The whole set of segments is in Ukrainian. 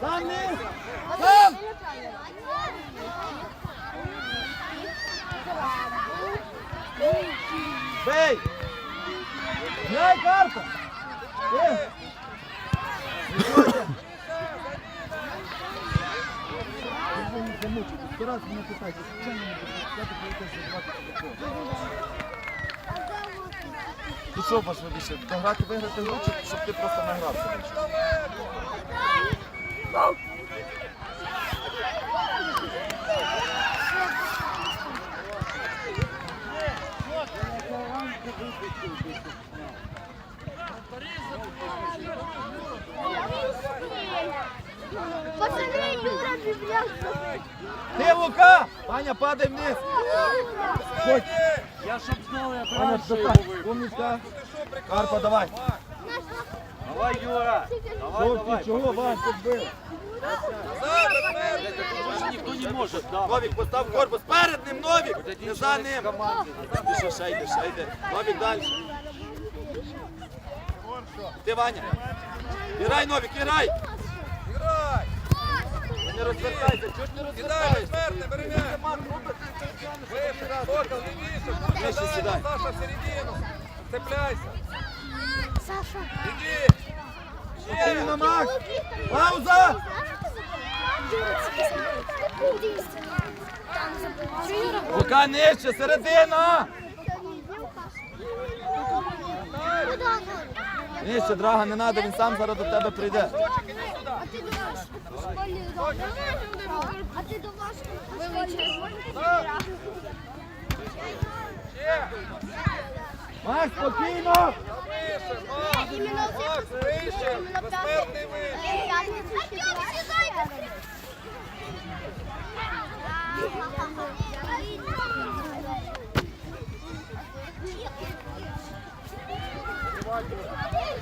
Там низ! Там! Бей! Грай, Карпа! Е! Виходять! Ви не замучуйтесь. Сто раз мене питайте, чому не будете сказати, коли ти за 20 років? Ти що важливіше? Дограти, виграти гру, щоб ти просто не грався більше? Пацани, Юра бібляк Ти, Лука! Паня, падай вниз! Ходь! Я щоб знав, я раніше його вибив. Карпа, давай! Давай, Юра! Давай, чого, Вань, ти ніхто не може. Новік, постав корпус перед ним, Новік! Не за ним! Ти що, ще йде, ще йде. Новік далі. Ти, Ваня. Грай, Новік, грай! Грай! Не розвертайся, чого ж не розвертаєшся? четверте, бери м'яч. Вище, Сокол, лівіше. Нижче. Саша, в середину. Цепляйся. Саша. Іди. Спокійно, Макс! Пауза! Лука нижче, середина! Нижче, драга, не треба, він сам зараз до тебе прийде. А ти до вас в школі? А ти до вас в школі Ще. Макс, спокійно! Макс. Макс, вище. Безсмертний вище.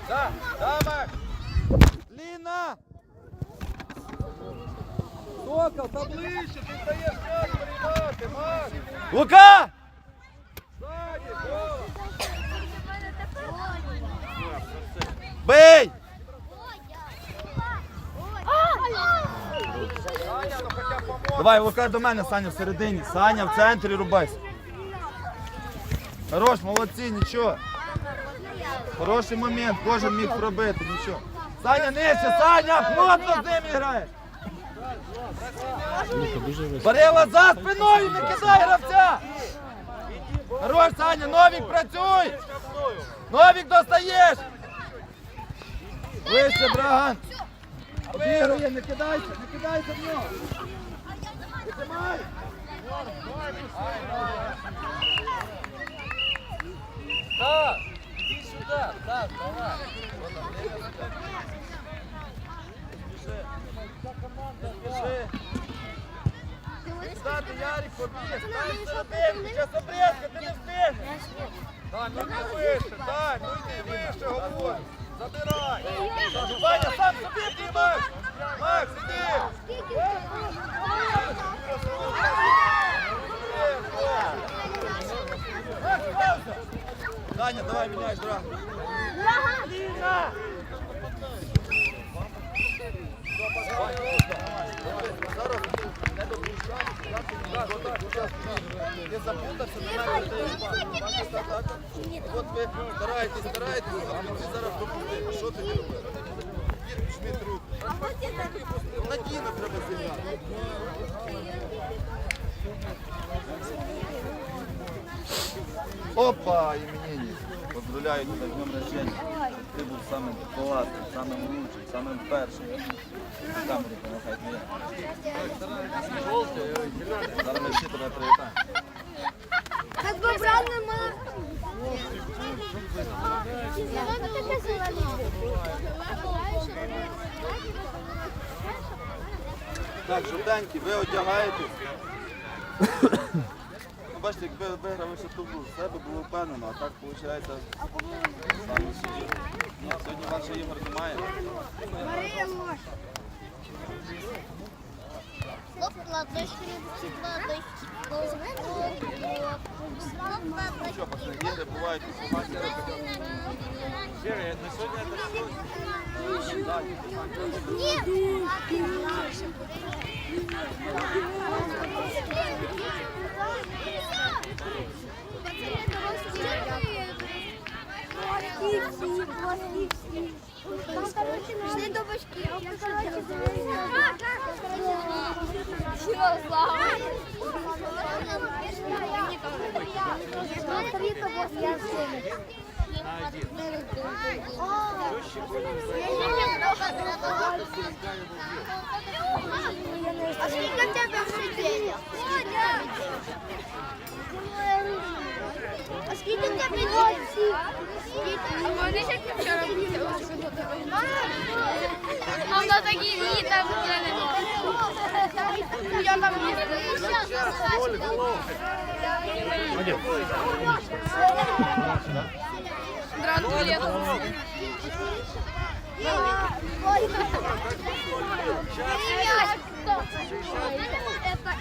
Да, да, Макс. Ліна! Сокол, та ближче, ти даєш м'яч приймати, Макс. Лука! Ззаді, гол. Бий! Давай, Лука до мене, Саня всередині. Саня в центрі рубайся. Хорош, молодці, нічого. Хороший момент, кожен міг пробити, нічого. Саня нижче, Саня, плотно з ним грає. Барила за спиною, не кидай гравця. Хорош, Саня, Новік, працюй. Новік достаєш. Вище, Драган. Обігрує, не кидайся, не кидайся в нього. Піднімай. Так, іди сюди. Так, давай. Біжи. Ярик, побіг? Стань ти не встигнеш. Дай, ну йди вище, дай, ну йди вище, говорю. Забирай. Ваня, сам собі піймай. Макс, іди. Даня, давай міняй драгу. Ліна! Зараз не запутався, немає людей. От ви стараєтесь, стараєтесь, а ти зараз пропустив. А що ти робиш? Дід, жміть руку. Надійно треба зіграти. Опа, тебя с днем рождения. Ты был самым классным, самым лучшим, самым першим. На камері помахай моя. Зараз ми всі тебе привітаємо. Так би брали ми. таке зелене. Так, жовтенькі, ви одягаєтесь. Ну, бачите, якби виграли ще ту гру, з себе було впевнено, а так виходить самі собі. Ні, сьогодні ваших ігор немає. Марія може. Що, пацани, ігри бувають і погані. Сергій, на сьогодні це все. Пішли А скільки в тебе вже дітей? А скільки в тебе дітей? А вони ще вчора А вона такі ні, там вже не Я там Это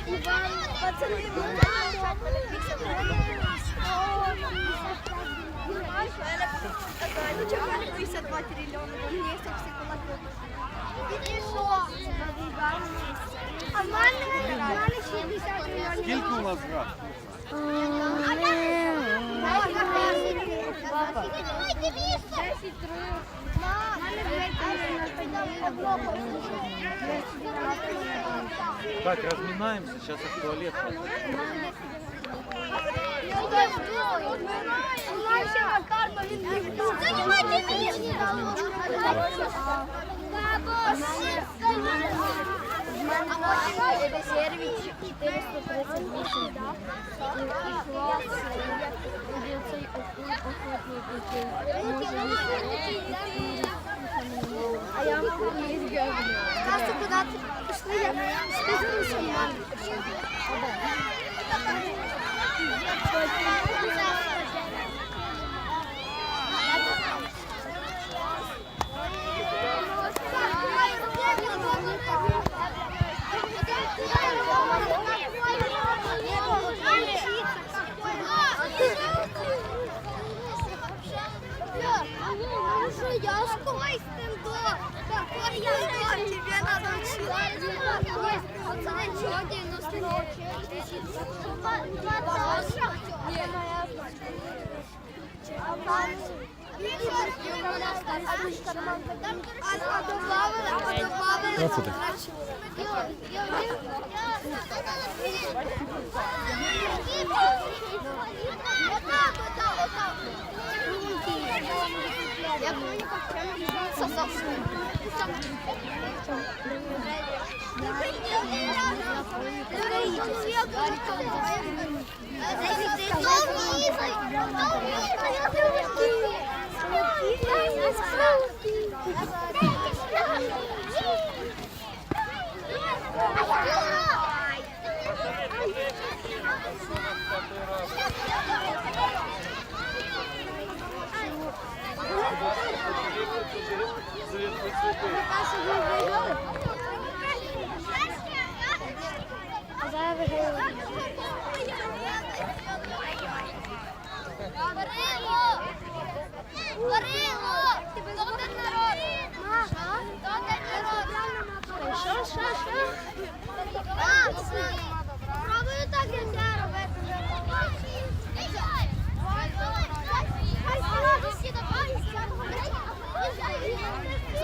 Иван, пацаны. А в мене, в мене 60 мільйонів. Скільки у нас грав? Так, разминаемся, сейчас в туалет. А потім резерві 438, так? І клас, цей охотник, А я можу не згадую. Касту, куди пішли? Я спізнився, мам. Я сквозь стендо. Какой я дом тебе надо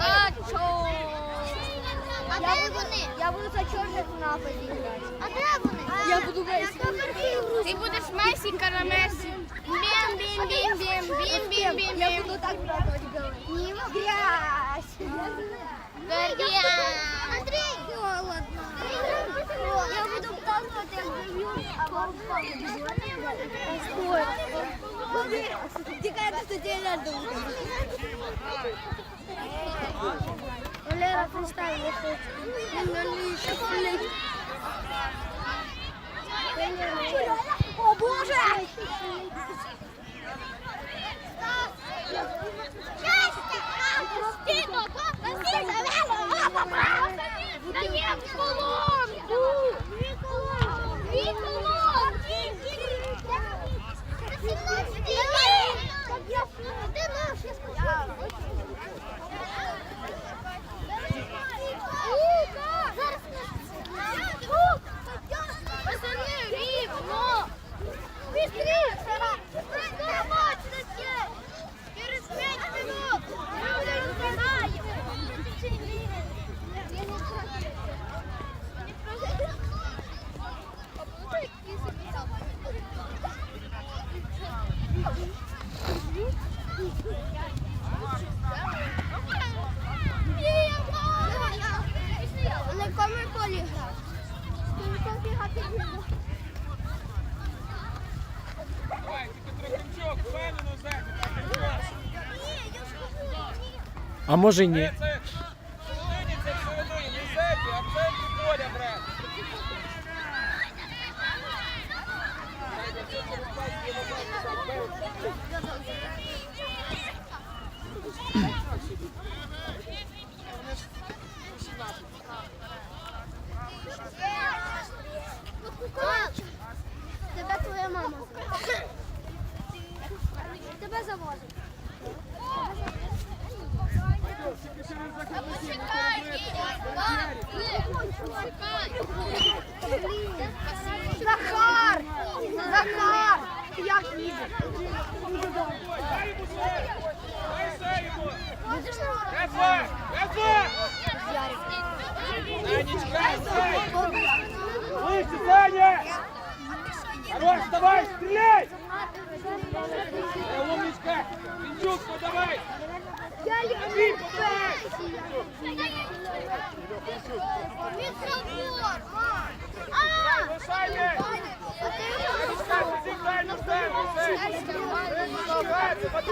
учить. Пацаны, чего 20. Я помню, как прям сосал Варило! Варило! Хто день народ? Хто день народ? Що, що, що? Макс! Пробую так нельзя робити. Сачо! А де вони? Я буду за чорних в нападі грати. А де вони? Я буду Месі. Ти будеш Месі. Бім, бім, бім, бім, бім, бім, бім, Я буду так пробовать говорить. Грязь. Грязь. Андрей, холодно. Я буду показувати, як б'ю, а вам Тікай, що ти не думаєш. Валера, фристайл. О, Боже! Даєм колонку! Дві колонки! Дві колонки! Ти наш, я сказав. Давай, тільки Трохимчук, впевнено ззаді. Трохимчук. А може ні. Це середині, це всередині, не ззаді, а в центрі поля, брат. Тебе твоя мама. Тебе завозить. Захар! Захар! Як їде? Дай йому все. Дай все йому. Будеш на Рефа! Рефа! Санечка, Сань! Слышь, Саня! Хорош, давай, стреляй! Э, умничка! Пинчук, ну давай! Я Андрей, помогай! Ну, Саня! Санечка, сиди в дальню сторону, Сань!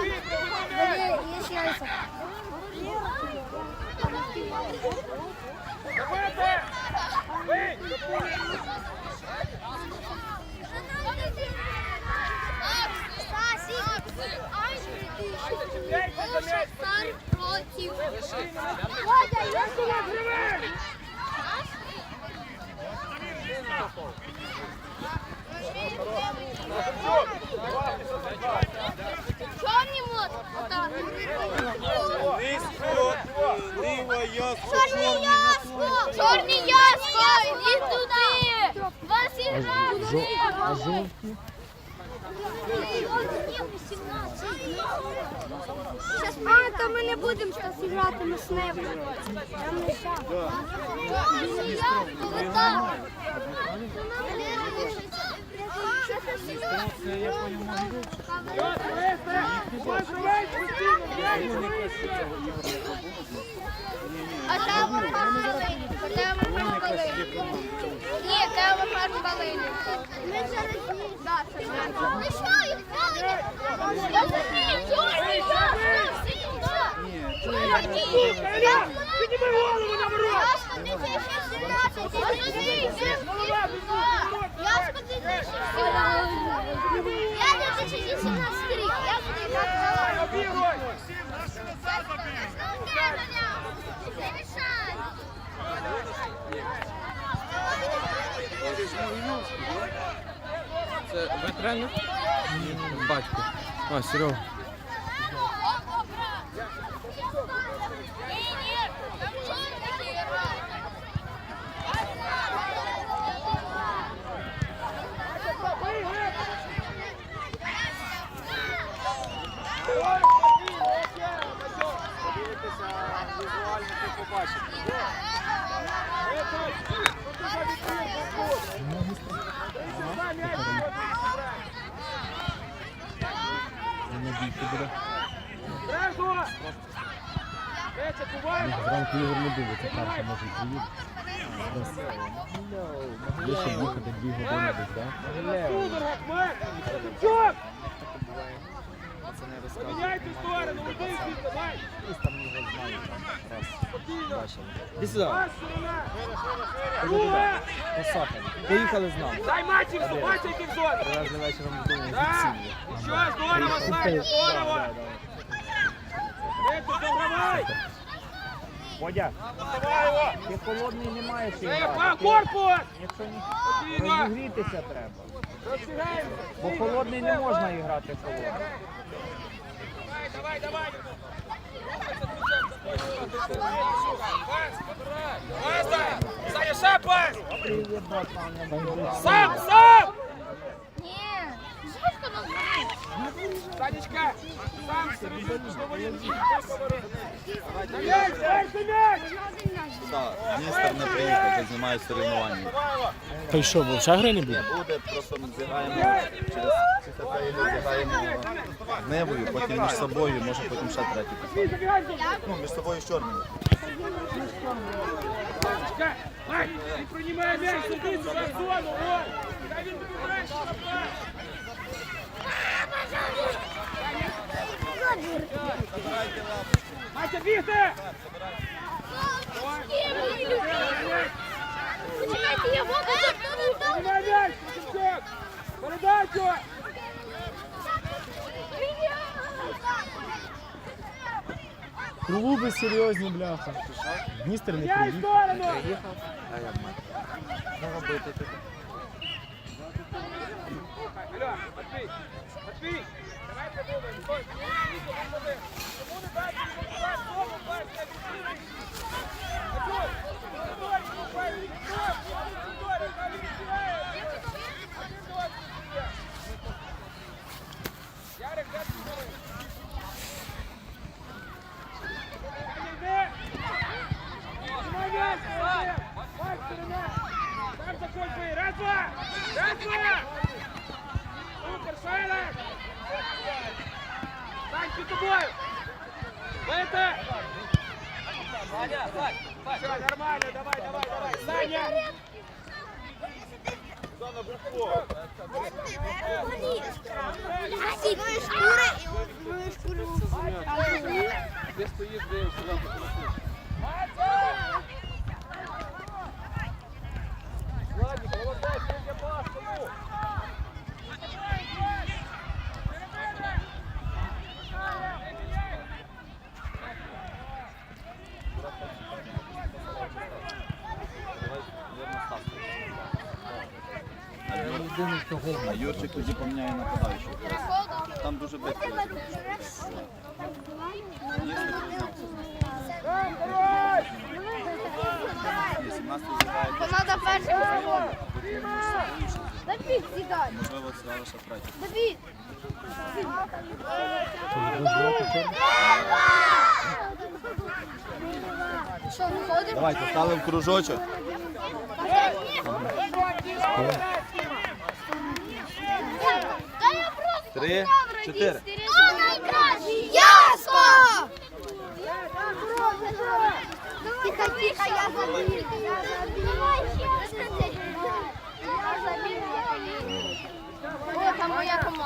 Чорний яско! Чорний яско! Іди туди! Вас іграти! А жовті? Щас, а, то ми не будемо зараз грати, ми з небо. Там не так. Чорний яско, ви так! А там фарб балини. Там фарб балини. Ні, там фарб балини. Ми зараз це. Ну що, їх балини? Я Підніми голову на ворот! Яшко, ти ще 17. Яшко, ти ще 17. Я не 17 рік. Я буду грати за лаву. Обігруй! Не мішай. Це ветерани? Батько. А, Серега. Зранку Ігор не дивиться, карта може приїде. Є ще виходи дві години десь, так? Дай! Іди сюди, Пас, поїхали з нами. Дай Матіксу, бачите, який! Привезли вечором додому Так! Що, здорово, Саня, здорово! Речі, програвай! Водя, Давай його! ти холодний не маєш Е, іграти. па, корпус! Якщо ні, Спокійно! розігрітися треба. Бо холодний не можна іграти холодний. Давай, давай, давай! Пас, Саня! Саня, ще пас! Сам, сам! Бить. Санечка, сам середину, що воює. М'яч! Міністр не приїхав, знімають соревнування. Та й що, бо ще гри не буде? Буде, просто ми зіграємо через ці зіграємо невою, потім між собою, може потім ще третій. Ну, між собою з чорними. Ай, ти приймай м'яч, сиди сюди зону, ой! Дай він тобі м'яч, направ! Матя, бігти! Почекайте, я воду заберу. Приймай м'яч, Костянчук! Передачу! Клуби серйозні, бляха. Дністер не М'яч в приїхав. сторону! Алло, Матвій, Матвій, давай подумаємо, стой, Матвій, подумай. Кому не дати, кому не дати, кому дати, я відкрию. Матюш, стой, стой, стой, стой, яка відкриває. Один до одного є. Ярик, де ти були? Йди! Тримай м'яч, Вадим! Макс, тримай! Там закінчуй! Раз, два! Раз, два! Супер, Шайлик! Стань під тобою! Бити! Все, нормально, давай, давай, давай! Саня! Мої шкури і мої шкури. Ти стоїш, дивишся, Владик, молодець, ти є пас, тому! А Юрчик тоді поміняє нападаючого. Там дуже битва. Ні, 17 Команда першим зробила. Давід, сідай. можливо, це лише третя. Давід. Що, виходимо? Давайте, ставимо кружочок. три, чотири. Ясно! Тихо, тихо, я забил. Я забил. Я забил. Вот, а моя команда.